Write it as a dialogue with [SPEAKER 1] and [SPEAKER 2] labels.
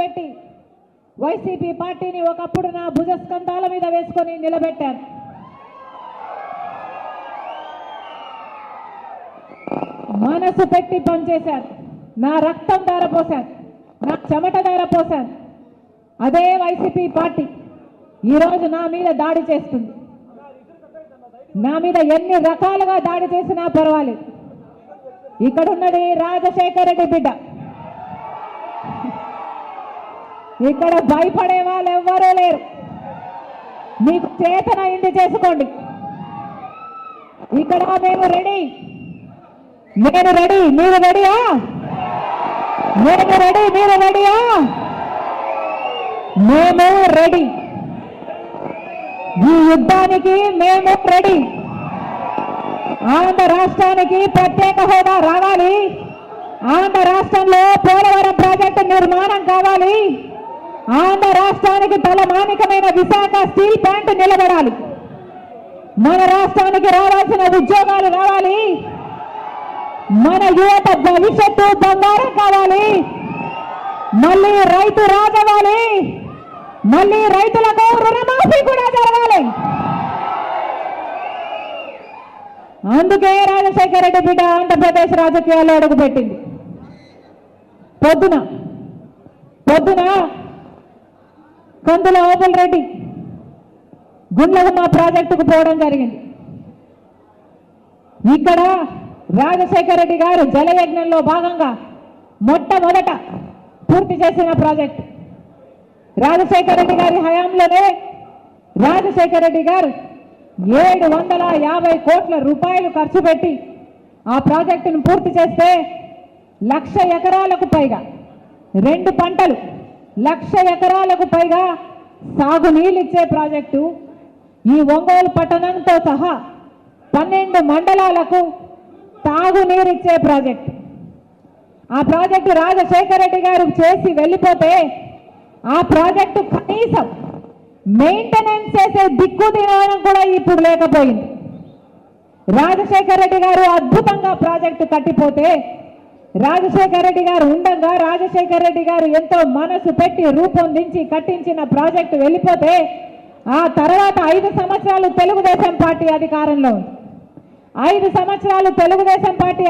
[SPEAKER 1] పెట్టి వైసీపీ పార్టీని ఒకప్పుడు నా భుజస్కంధాల మీద వేసుకొని నిలబెట్టాను మనసు పెట్టి పనిచేశాను నా రక్తం ధారపోశాను నా చెమట ధారపోశాను అదే వైసీపీ పార్టీ ఈరోజు నా మీద దాడి చేస్తుంది. నా మీద ఎన్ని రకాలుగా దాడి చేసినా పర్వాలేదు. ఇక్కడున్నది రాజశేఖర రెడ్డి బిడ్డ. ఇక్కడ భయపడే వాళ్ళు ఎవ్వరూ లేరు. మీకు చేతన ఇంది చేసుకోండి. ఇక్కడ మేము రెడీ. నేను రెడీ. మీరు రెడీయా? నేను రెడీ. మీరు రెడీయా? మేము రెడీ. ఈ యుద్ధానికి మేము రెడీ. ఆంధ్ర రాష్ట్రానికి ప్రత్యేక హోదా రావాలి. ఆంధ్ర రాష్ట్రంలో పోలవరం ప్రాజెక్టు నిర్మాణం కావాలి. ఆంధ్ర రాష్ట్రానికి తలమానికమైన విశాఖ స్టీల్ ప్లాంట్ నిలబడాలి. మన రాష్ట్రానికి రావాల్సిన ఉద్యోగాలు రావాలి. మన యువత భవిష్యత్తు బంగారం కావాలి. మళ్ళీ రైతు రాజవాలి. మళ్ళీ రైతులకు రుణమాఫీ కూడా జరగాలి. అందుకే రాజశేఖర రెడ్డి బిడ్డ ఆంధ్రప్రదేశ్ రాజకీయాల్లో అడుగుపెట్టింది. పొద్దున పొద్దున కొంతల ఓపెల్ రెడ్డి గుండ్లగుమ్మ ప్రాజెక్టుకు పోవడం జరిగింది. ఇక్కడ రాజశేఖర రెడ్డి గారు జలయజ్ఞంలో భాగంగా మొట్టమొదట పూర్తి చేసిన ప్రాజెక్ట్. రాజశేఖర రెడ్డి గారి హయాంలోనే రాజశేఖర రెడ్డి గారు ఏడు వందల యాభై కోట్ల రూపాయలు ఖర్చు పెట్టి ఆ ప్రాజెక్టును పూర్తి చేస్తే లక్ష ఎకరాలకు పైగా రెండు పంటలు లక్ష ఎకరాలకు పైగా సాగునీళ్ళు ఇచ్చే ప్రాజెక్టు ఈ ఒంగోలు పట్టణంతో సహా పన్నెండు మండలాలకు తాగునీరిచ్చే ప్రాజెక్టు. ఆ ప్రాజెక్టు రాజశేఖర రెడ్డి గారు చేసి వెళ్ళిపోతే ఆ ప్రాజెక్టు కనీసం మెయింటెనెన్స్ చేసే దిక్కు తినడం కూడా ఇప్పుడు లేకపోయింది. రాజశేఖర రెడ్డి గారు అద్భుతంగా ప్రాజెక్టు కట్టిపోతే రాజశేఖర రెడ్డి గారు ఉండగా రాజశేఖర రెడ్డి గారు ఎంతో మనసు పెట్టి రూపొందించి కట్టించిన ప్రాజెక్టు వెళ్ళిపోతే ఆ తర్వాత ఐదు సంవత్సరాలు తెలుగుదేశం పార్టీ అధికారంలో ఐదు సంవత్సరాలు తెలుగుదేశం పార్టీ